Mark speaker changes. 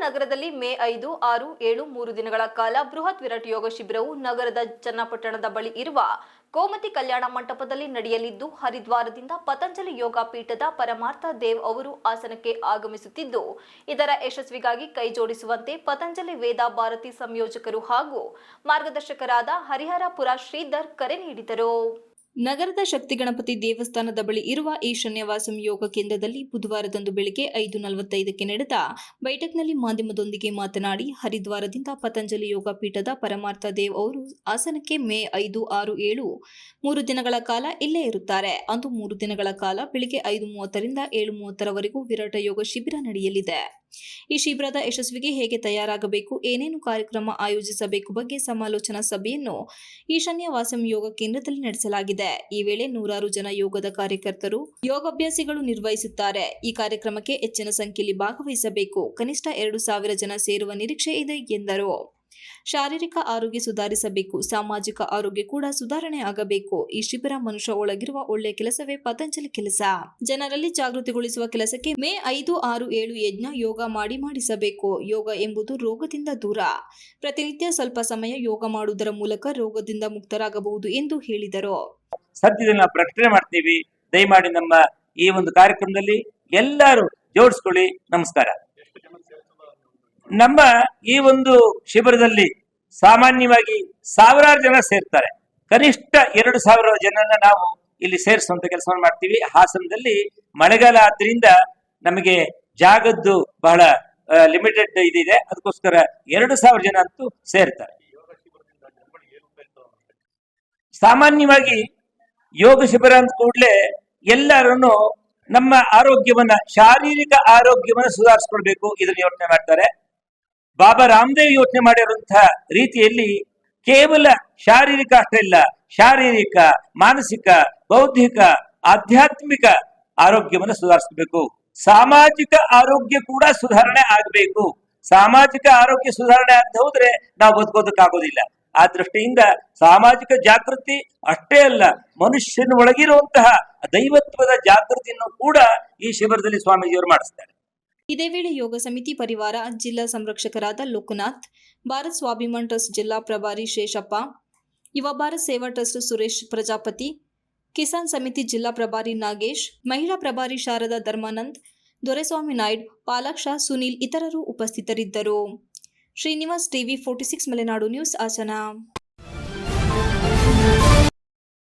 Speaker 1: ನಗರದಲ್ಲಿ ಮೇ ಐದು, ಆರು, ಏಳು, ಮೂರು ದಿನಗಳ ಕಾಲ ಬೃಹತ್ ವಿರಾಟ್ ಯೋಗ ಶಿಬಿರವು ನಗರದ ಚನ್ನಪಟ್ಟಣದ ಬಳಿ ಇರುವ ಗೋಮತಿ ಕಲ್ಯಾಣ ಮಂಟಪದಲ್ಲಿ ನಡೆಯಲಿದ್ದು, ಹರಿದ್ವಾರದಿಂದ ಪತಂಜಲಿ ಯೋಗ ಪೀಠದ ಪರಮಾರ್ಥ ದೇವ್ ಅವರು ಆಸನಕ್ಕೆ ಆಗಮಿಸುತ್ತಿದ್ದು, ಇದರ ಯಶಸ್ವಿಗಾಗಿ ಕೈಜೋಡಿಸುವಂತೆ ಪತಂಜಲಿ ವೇದ ಭಾರತಿ ಸಂಯೋಜಕರು ಹಾಗೂ ಮಾರ್ಗದರ್ಶಕರಾದ ಹರಿಹರಪುರ ಶ್ರೀಧರ್ ಕರೆ ನೀಡಿದರು. ನಗರದ ಶಕ್ತಿ ಗಣಪತಿ ದೇವಸ್ಥಾನದ ಬಳಿ ಇರುವ ಈಶಾನ್ಯವಾಸಂ ಯೋಗ ಕೇಂದ್ರದಲ್ಲಿ ಬುಧವಾರದಂದು ಬೆಳಗ್ಗೆ ಐದು ನಲವತ್ತೈದಕ್ಕೆ ನಡೆದ ಬೈಠಕ್ನಲ್ಲಿ ಮಾಧ್ಯಮದೊಂದಿಗೆ ಮಾತನಾಡಿ ಹರಿದ್ವಾರದಿಂದ ಪತಂಜಲಿ ಯೋಗ ಪೀಠದ ಪರಮಾರ್ಥ ದೇವ್ ಅವರು ಆಸನಕ್ಕೆ ಮೇ ಐದು ಆರು ಏಳು, ಮೂರು ದಿನಗಳ ಕಾಲ ಇಲ್ಲೇ ಇರುತ್ತಾರೆ. ಅಂದು ಮೂರು ದಿನಗಳ ಕಾಲ ಬೆಳಿಗ್ಗೆ ಐದು ಮೂವತ್ತರಿಂದ ಏಳು ಮೂವತ್ತರವರೆಗೂ ವಿರಾಟ ಯೋಗ ಶಿಬಿರ ನಡೆಯಲಿದೆ. ಈ ಶಿಬಿರದ ಯಶಸ್ವಿಗೆ ಹೇಗೆ ತಯಾರಾಗಬೇಕು? ಏನೇನು ಕಾರ್ಯಕ್ರಮ ಆಯೋಜಿಸಬೇಕು ಬಗ್ಗೆ ಸಮಾಲೋಚನಾ ಸಭೆಯನ್ನು ಈಶಾನ್ಯ ವಾಸಂ ಯೋಗ ಕೇಂದ್ರದಲ್ಲಿ ನಡೆಸಲಾಗಿದೆ. ಈ ವೇಳೆ ನೂರಾರು ಜನ ಯೋಗದ ಕಾರ್ಯಕರ್ತರು ಯೋಗಾಭ್ಯಾಸಿಗಳು ನಿರ್ವಹಿಸುತ್ತಾರೆ. ಈ ಕಾರ್ಯಕ್ರಮಕ್ಕೆ ಹೆಚ್ಚಿನ ಸಂಖ್ಯೆಯಲ್ಲಿ ಭಾಗವಹಿಸಬೇಕು. ಕನಿಷ್ಠ ಎರಡು ಸಾವಿರ ಜನ ಸೇರುವ ನಿರೀಕ್ಷೆ ಇದೆ ಎಂದರು. ಶಾರೀರಿಕ ಆರೋಗ್ಯ ಸುಧಾರಿಸಬೇಕು, ಸಾಮಾಜಿಕ ಆರೋಗ್ಯ ಕೂಡ ಸುಧಾರಣೆ ಆಗಬೇಕು. ಈ ಶಿಬಿರ ಮನುಷ್ಯ ಒಳಗಿರುವ ಒಳ್ಳೆಯ ಕೆಲಸವೇ ಪತಂಜಲಿ ಕೆಲಸ. ಜನರಲ್ಲಿ ಜಾಗೃತಿಗೊಳಿಸುವ ಕೆಲಸಕ್ಕೆ ಮೇ ಐದು ಆರು ಏಳು ಯಜ್ಞ ಯೋಗ ಮಾಡಿ ಮಾಡಿಸಬೇಕು. ಯೋಗ ಎಂಬುದು ರೋಗದಿಂದ ದೂರ. ಪ್ರತಿನಿತ್ಯ ಸ್ವಲ್ಪ ಸಮಯ ಯೋಗ ಮಾಡುವುದರ ಮೂಲಕ ರೋಗದಿಂದ ಮುಕ್ತರಾಗಬಹುದು ಎಂದು ಹೇಳಿದರು.
Speaker 2: ಸದ್ಯದಲ್ಲಿ ನಾವು ಪ್ರಕಟಣೆ ಮಾಡ್ತೀವಿ. ದಯಮಾಡಿ ನಮ್ಮ ಈ ಒಂದು ಕಾರ್ಯಕ್ರಮದಲ್ಲಿ ಎಲ್ಲರೂ ಜೋಡಿಸ್ಕೊಳ್ಳಿ. ನಮಸ್ಕಾರ. ನಮ್ಮ ಈ ಒಂದು ಶಿಬಿರದಲ್ಲಿ ಸಾಮಾನ್ಯವಾಗಿ ಸಾವಿರಾರು ಜನ ಸೇರ್ತಾರೆ. ಕನಿಷ್ಠ ಎರಡು ಸಾವಿರ ಜನನ ನಾವು ಇಲ್ಲಿ ಸೇರಿಸುವಂತ ಕೆಲಸವನ್ನು ಮಾಡ್ತೀವಿ. ಹಾಸನದಲ್ಲಿ ಮಳೆಗಾಲ ಆದ್ರಿಂದ ನಮಗೆ ಜಾಗದ್ದು ಬಹಳ ಲಿಮಿಟೆಡ್ ಇದಿದೆ. ಅದಕ್ಕೋಸ್ಕರ ಎರಡು ಸಾವಿರ ಜನ ಅಂತೂ ಸೇರ್ತಾರೆ. ಸಾಮಾನ್ಯವಾಗಿ ಯೋಗ ಶಿಬಿರ ಅಂತ ಕೂಡಲೇ ಎಲ್ಲರನ್ನು ನಮ್ಮ ಆರೋಗ್ಯವನ್ನ, ಶಾರೀರಿಕ ಆರೋಗ್ಯವನ್ನ ಸುಧಾರಿಸ್ಕೊಳ್ಬೇಕು ಇದನ್ನ ಯೋಚನೆ ಮಾಡ್ತಾರೆ. ಬಾಬಾ ರಾಮದೇವ್ ಯೋಚನೆ ಮಾಡಿರುವಂತಹ ರೀತಿಯಲ್ಲಿ ಕೇವಲ ಶಾರೀರಿಕ ಅಷ್ಟೇ ಇಲ್ಲ, ಶಾರೀರಿಕ, ಮಾನಸಿಕ, ಬೌದ್ಧಿಕ, ಆಧ್ಯಾತ್ಮಿಕ ಆರೋಗ್ಯವನ್ನು ಸುಧಾರಿಸಬೇಕು. ಸಾಮಾಜಿಕ ಆರೋಗ್ಯ ಕೂಡ ಸುಧಾರಣೆ ಆಗಬೇಕು. ಸಾಮಾಜಿಕ ಆರೋಗ್ಯ ಸುಧಾರಣೆ ಅಂತ ಹೋದ್ರೆ ನಾವು ಬದುಕೋದಕ್ಕಾಗೋದಿಲ್ಲ. ಆ ದೃಷ್ಟಿಯಿಂದ ಸಾಮಾಜಿಕ ಜಾಗೃತಿ ಅಷ್ಟೇ ಅಲ್ಲ, ಮನುಷ್ಯನ ಒಳಗಿರುವಂತಹ ದೈವತ್ವದ ಜಾಗೃತಿಯನ್ನು ಕೂಡ ಈ ಶಿಬಿರದಲ್ಲಿ ಸ್ವಾಮೀಜಿಯವರು ಮಾಡಿಸ್ತಾರೆ.
Speaker 1: ಇದೇ ವೇಳೆ ಯೋಗ ಸಮಿತಿ ಪರಿವಾರ, ಜಿಲ್ಲಾ ಸಂರಕ್ಷಕರಾದ ಲೋಕನಾಥ್, ಭಾರತ್ ಸ್ವಾಭಿಮಾನ್ ಟ್ರಸ್ಟ್ ಜಿಲ್ಲಾ ಪ್ರಭಾರಿ ಶೇಷಪ್ಪ, ಯುವ ಭಾರತ್ ಸೇವಾ ಟ್ರಸ್ಟ್ ಸುರೇಶ್ ಪ್ರಜಾಪತಿ, ಕಿಸಾನ್ ಸಮಿತಿ ಜಿಲ್ಲಾ ಪ್ರಭಾರಿ ನಾಗೇಶ್, ಮಹಿಳಾ ಪ್ರಭಾರಿ ಶಾರದಾ ಧರ್ಮಾನಂದ್, ದೊರೆಸ್ವಾಮಿ ನಾಯ್ಡ್ ಪಾಲಾಕ್ಷ ಸುನೀಲ್ ಇತರರು ಉಪಸ್ಥಿತರಿದ್ದರು. Srinivas TV forty six Malenadu news Hassan.